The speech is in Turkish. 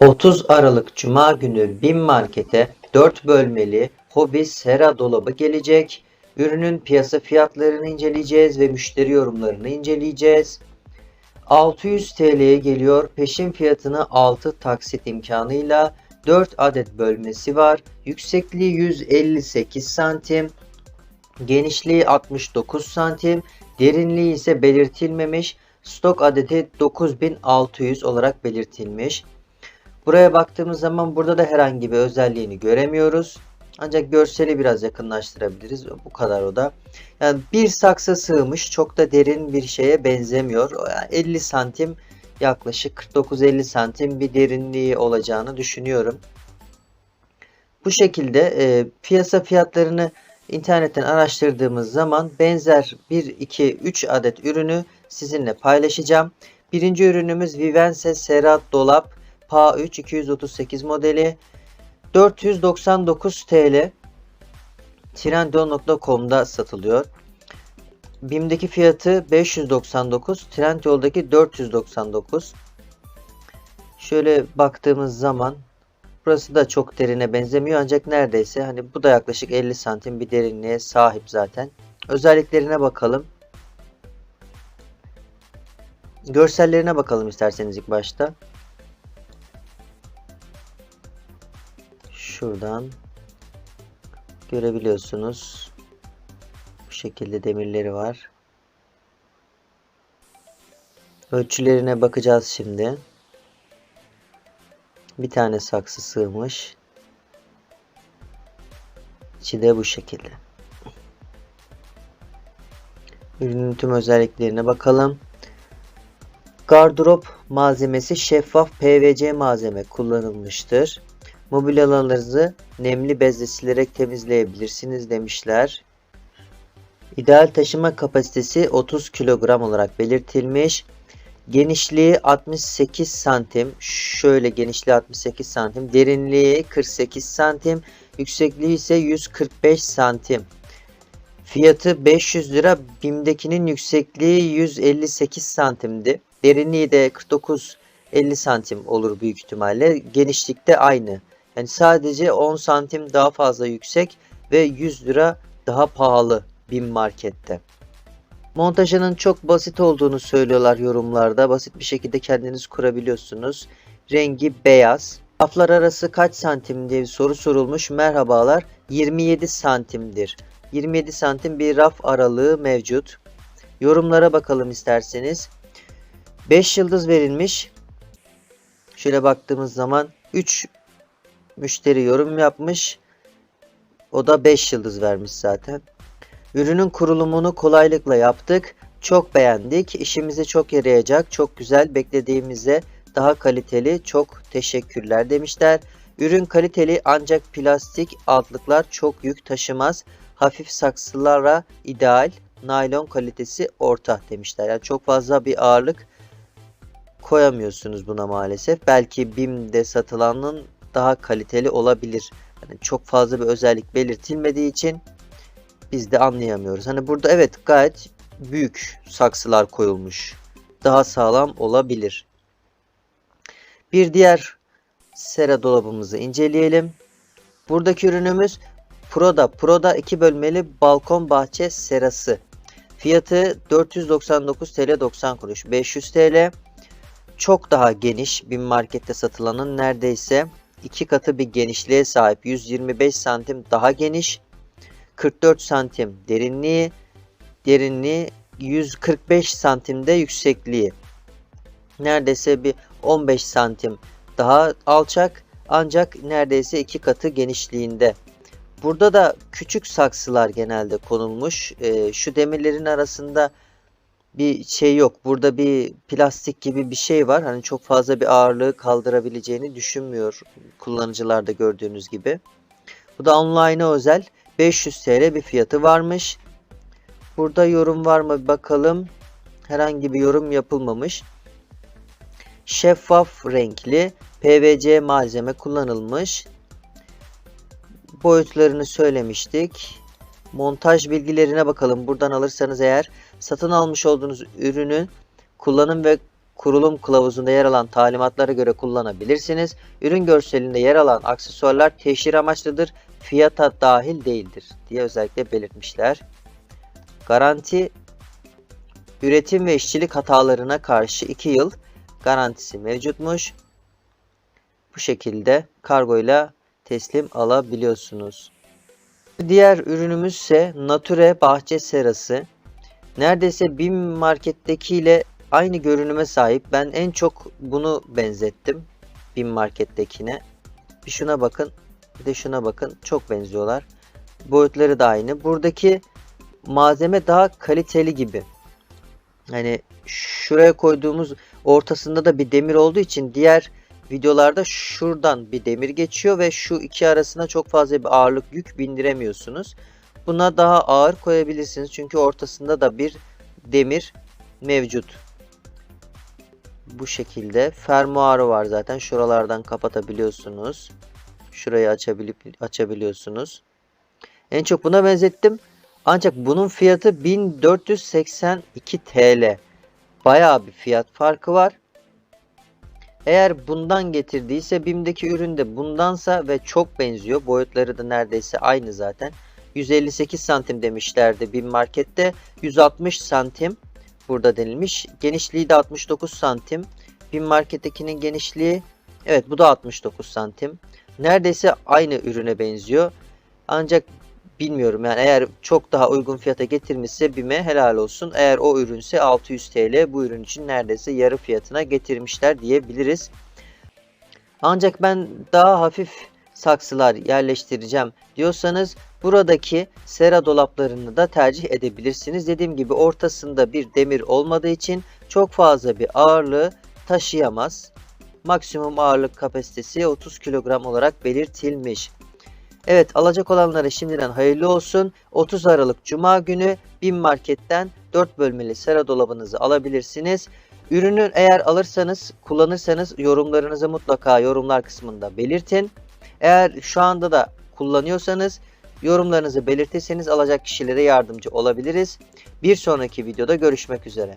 30 Aralık Cuma günü BİM Market'e 4 bölmeli Hobi Sera dolabı gelecek. Ürünün piyasa fiyatlarını inceleyeceğiz ve müşteri yorumlarını inceleyeceğiz. 600 TL'ye geliyor. Peşin fiyatını 6 taksit imkanıyla 4 adet bölmesi var. Yüksekliği 158 santim. Genişliği 69 santim. Derinliği ise belirtilmemiş. Stok adeti 9600 olarak belirtilmiş. Buraya baktığımız zaman burada da herhangi bir özelliğini göremiyoruz. Ancak görseli biraz yakınlaştırabiliriz. Bu kadar o da. Yani bir saksı sığmış. Çok da derin bir şeye benzemiyor. Yani 50 santim yaklaşık 49-50 santim bir derinliği olacağını düşünüyorum. Bu şekilde e, piyasa fiyatlarını internetten araştırdığımız zaman benzer 1, 2, 3 adet ürünü sizinle paylaşacağım. Birinci ürünümüz Vivense Serat Dolap PA3 238 modeli 499 TL Trendyol.com'da satılıyor. BİM'deki fiyatı 599, Trendyol'daki 499. Şöyle baktığımız zaman burası da çok derine benzemiyor ancak neredeyse hani bu da yaklaşık 50 santim bir derinliğe sahip zaten. Özelliklerine bakalım. Görsellerine bakalım isterseniz ilk başta. Şuradan görebiliyorsunuz. Bu şekilde demirleri var. Ölçülerine bakacağız şimdi. Bir tane saksı sığmış. İçi de bu şekilde. Ürünün tüm özelliklerine bakalım. Gardırop malzemesi şeffaf PVC malzeme kullanılmıştır. Mobilyalarınızı nemli bezle silerek temizleyebilirsiniz demişler. İdeal taşıma kapasitesi 30 kilogram olarak belirtilmiş. Genişliği 68 santim. Şöyle genişliği 68 santim. Derinliği 48 santim. Yüksekliği ise 145 santim. Fiyatı 500 lira. BİM'dekinin yüksekliği 158 santimdi. Derinliği de 49 50 santim olur büyük ihtimalle. Genişlikte aynı. Yani sadece 10 santim daha fazla yüksek ve 100 lira daha pahalı BİM markette. Montajının çok basit olduğunu söylüyorlar yorumlarda. Basit bir şekilde kendiniz kurabiliyorsunuz. Rengi beyaz. Raflar arası kaç santim diye bir soru sorulmuş. Merhabalar 27 santimdir. 27 santim bir raf aralığı mevcut. Yorumlara bakalım isterseniz. 5 yıldız verilmiş. Şöyle baktığımız zaman 3 müşteri yorum yapmış. O da 5 yıldız vermiş zaten. Ürünün kurulumunu kolaylıkla yaptık. Çok beğendik. İşimize çok yarayacak. Çok güzel. Beklediğimize daha kaliteli. Çok teşekkürler demişler. Ürün kaliteli ancak plastik altlıklar çok yük taşımaz. Hafif saksılara ideal. Naylon kalitesi orta demişler. Yani çok fazla bir ağırlık koyamıyorsunuz buna maalesef. Belki BİM'de satılanın daha kaliteli olabilir. Yani çok fazla bir özellik belirtilmediği için biz de anlayamıyoruz. Hani burada evet gayet büyük saksılar koyulmuş. Daha sağlam olabilir. Bir diğer sera dolabımızı inceleyelim. Buradaki ürünümüz Proda. Proda 2 bölmeli balkon bahçe serası. Fiyatı 499 TL 90 kuruş. 500 TL. Çok daha geniş bir markette satılanın neredeyse iki katı bir genişliğe sahip. 125 santim daha geniş. 44 santim derinliği. Derinliği 145 santimde yüksekliği. Neredeyse bir 15 santim daha alçak. Ancak neredeyse iki katı genişliğinde. Burada da küçük saksılar genelde konulmuş. Ee, şu demirlerin arasında bir şey yok. Burada bir plastik gibi bir şey var. Hani çok fazla bir ağırlığı kaldırabileceğini düşünmüyor kullanıcılarda gördüğünüz gibi. Bu da online'a özel 500 TL bir fiyatı varmış. Burada yorum var mı bakalım. Herhangi bir yorum yapılmamış. Şeffaf renkli PVC malzeme kullanılmış. Boyutlarını söylemiştik. Montaj bilgilerine bakalım. Buradan alırsanız eğer satın almış olduğunuz ürünün kullanım ve kurulum kılavuzunda yer alan talimatlara göre kullanabilirsiniz. Ürün görselinde yer alan aksesuarlar teşhir amaçlıdır, fiyata dahil değildir diye özellikle belirtmişler. Garanti üretim ve işçilik hatalarına karşı 2 yıl garantisi mevcutmuş. Bu şekilde kargoyla teslim alabiliyorsunuz. Diğer ürünümüz ise Nature bahçe serası. Neredeyse BİM markettekiyle aynı görünüme sahip. Ben en çok bunu benzettim BİM markettekine. Bir şuna bakın, bir de şuna bakın. Çok benziyorlar. Boyutları da aynı. Buradaki malzeme daha kaliteli gibi. Hani şuraya koyduğumuz ortasında da bir demir olduğu için diğer videolarda şuradan bir demir geçiyor ve şu iki arasına çok fazla bir ağırlık yük bindiremiyorsunuz. Buna daha ağır koyabilirsiniz çünkü ortasında da bir demir mevcut. Bu şekilde fermuarı var zaten. Şuralardan kapatabiliyorsunuz. Şurayı açabilip açabiliyorsunuz. En çok buna benzettim. Ancak bunun fiyatı 1482 TL. Bayağı bir fiyat farkı var. Eğer bundan getirdiyse BİM'deki ürün de bundansa ve çok benziyor. Boyutları da neredeyse aynı zaten. 158 santim demişlerdi BİM markette. 160 santim burada denilmiş. Genişliği de 69 santim. BİM markettekinin genişliği evet bu da 69 santim. Neredeyse aynı ürüne benziyor. Ancak bilmiyorum yani eğer çok daha uygun fiyata getirmişse BİM'e helal olsun. Eğer o ürünse 600 TL bu ürün için neredeyse yarı fiyatına getirmişler diyebiliriz. Ancak ben daha hafif saksılar yerleştireceğim diyorsanız buradaki sera dolaplarını da tercih edebilirsiniz. Dediğim gibi ortasında bir demir olmadığı için çok fazla bir ağırlığı taşıyamaz. Maksimum ağırlık kapasitesi 30 kilogram olarak belirtilmiş. Evet alacak olanlara şimdiden hayırlı olsun. 30 Aralık Cuma günü BİM Market'ten 4 bölmeli sera dolabınızı alabilirsiniz. Ürünü eğer alırsanız, kullanırsanız yorumlarınızı mutlaka yorumlar kısmında belirtin. Eğer şu anda da kullanıyorsanız yorumlarınızı belirtirseniz alacak kişilere yardımcı olabiliriz. Bir sonraki videoda görüşmek üzere.